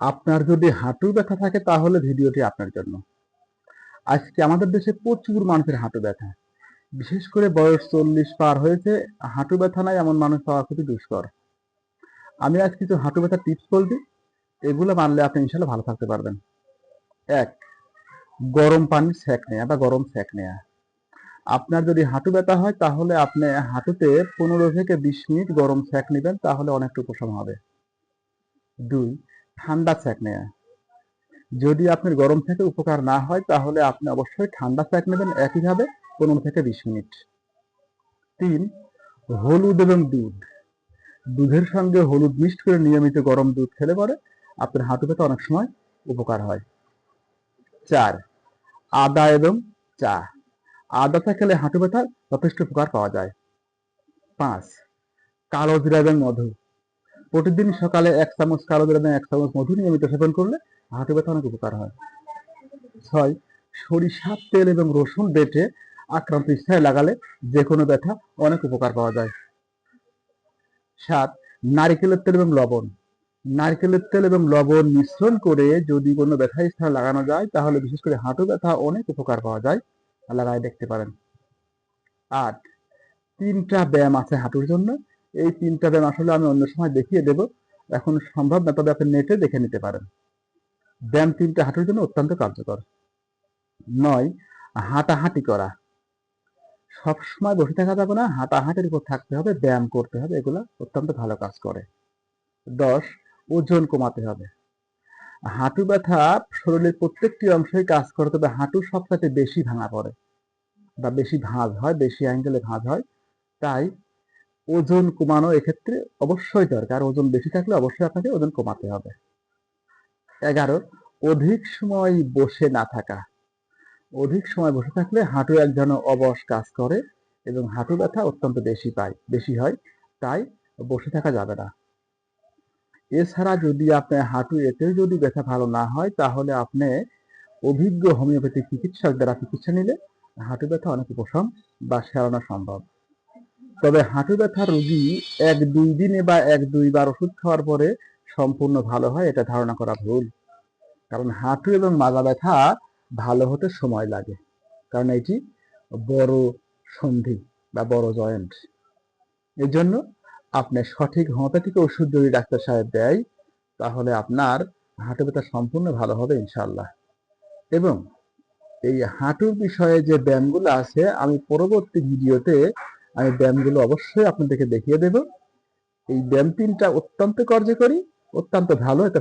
আপনার যদি হাঁটু ব্যথা থাকে তাহলে ভিডিওটি আপনার জন্য। আজকে আমাদের দেশে প্রচুর মানুষের হাঁটু ব্যথা। বিশেষ করে বয়স চল্লিশ পার হয়েছে, হাঁটু ব্যথা নাই এমন মানুষ পাওয়া খুবই দুষ্কর। আমি আজ কিছু হাঁটু ব্যথার টিপস বলবি, এগুলো মানলে আপনি ইনশাল্লাহ ভালো থাকতে পারবেন। এক, গরম পানির সেক নেয়া বা গরম সেক নেয়া। আপনার যদি হাঁটু ব্যথা হয় তাহলে আপনি হাঁটুতে পনেরো থেকে বিশ মিনিট গরম সেক নেবেন, তাহলে অনেকটা উপশম হবে। দুই ঠান্ডা সেক নেয়া। যদি আপনার গরম থেকে উপকার না হয়, তাহলে আপনি অবশ্যই ঠান্ডা সেক নেবেন একইভাবে পনেরো থেকে বিশ মিনিট। তিন, হলুদ এবং দুধ। দুধের সঙ্গে হলুদ মিক্সড করে নিয়মিত গরম দুধ খেলে পরে আপনার হাঁটু ব্যথা অনেক সময় উপকার হয়। চার, আদা এবং চা। আদাটা খেলে হাঁটু ব্যথার যথেষ্ট উপকার পাওয়া যায়। পাঁচ, কালো জিরা এবং মধু। প্রতিদিন সকালে এক চামচ কালো জিরা এক চামচ মধু নিয়মিত সেবন করলে হাঁটু ব্যথা অনেক উপকার হয়। ছয়, সরিষার তেল এবং রসুন বেটে আক্রান্ত স্থানে লাগালে যে কোনো ব্যথা অনেক উপকার পাওয়া যায়। সাত, নারকেলের তেল এবং লবণ। নারকেলের তেল এবং লবণ মিশ্রণ করে যদি কোনো ব্যথা স্থানে লাগানো যায়, তাহলে বিশেষ করে হাঁটু ব্যথা অনেক উপকার পাওয়া যায়। লাগায় দেখতে পারেন। আট, তিনটা ব্যায়াম আছে হাঁটুর জন্য। এই তিনটা ব্যায়াম আসলে আমি অন্য সময় দেখিয়ে দেব। এখন সম্ভব না, তবে আপনি নেটে দেখে নিতে পারেন। ব্যায়াম তিনটা হাঁটুর জন্য অত্যন্ত কার্যকর। নয়, হাঁটাহাঁটি করা। সব সময় বসে থাকা যাবে না, হাঁটাহাঁটির উপর থাকতে হবে, ব্যায়াম করতে হবে, এগুলো অত্যন্ত ভালো কাজ করে। দশ, ওজন কমাতে হবে। হাঁটু ব্যথা শরীরের প্রত্যেকটি অংশই কাজ করে, তবে হাঁটু সবচেয়ে বেশি ভাঙা পড়ে বা বেশি ভাঁজ হয়, বেশি অ্যাঙ্গেলে ভাঁজ হয়। তাই ওজন কমানো এক্ষেত্রে অবশ্যই দরকার। ওজন বেশি থাকলে অবশ্যই আপনাকে ওজন কমাতে হবে। এগারো, অধিক সময় বসে না থাকা। অধিক সময় বসে থাকলে হাঁটু এক ধরনের অবশ কাজ করে এবং হাঁটু ব্যথা অত্যন্ত বেশি পায়, বেশি হয়, তাই বসে থাকা যাবে না। এছাড়া যদি আপনার হাঁটু এতেও যদি ব্যথা ভালো না হয়, তাহলে আপনি অভিজ্ঞ হোমিওপ্যাথিক চিকিৎসক দ্বারা চিকিৎসা নিলে হাঁটু ব্যথা অনেক উপশম বা সেরানো সম্ভব। তবে হাঁটু ব্যথা রোগী এক দুই দিনে বা এক দুইবার ওষুধ খাওয়ার পরে সম্পূর্ণ ভালো হয়, এটা ধারণা করা ভুল। কারণ হাঁটু এবং মাজা ব্যথা ভালো হতে সময় লাগে। কারণ এটি বড় সন্ধি বা বড় জয়েন্ট। এর জন্য আপনি সঠিক হোমিওপ্যাথিক ওষুধ যদি ডাক্তার সাহেব দেয়, তাহলে আপনার হাঁটু ব্যথা সম্পূর্ণ ভালো হবে ইনশাল্লাহ এবং এই হাঁটুর বিষয়ে যে ব্যায়ামগুলো আছে, আমি পরবর্তী ভিডিওতে আমি ব্যায়ামগুলো অবশ্যই আপনাদেরকে দেখিয়ে দেব। এই ব্যায়াম তিনটা অত্যন্ত কার্যকরী অত্যন্ত ভালো এটা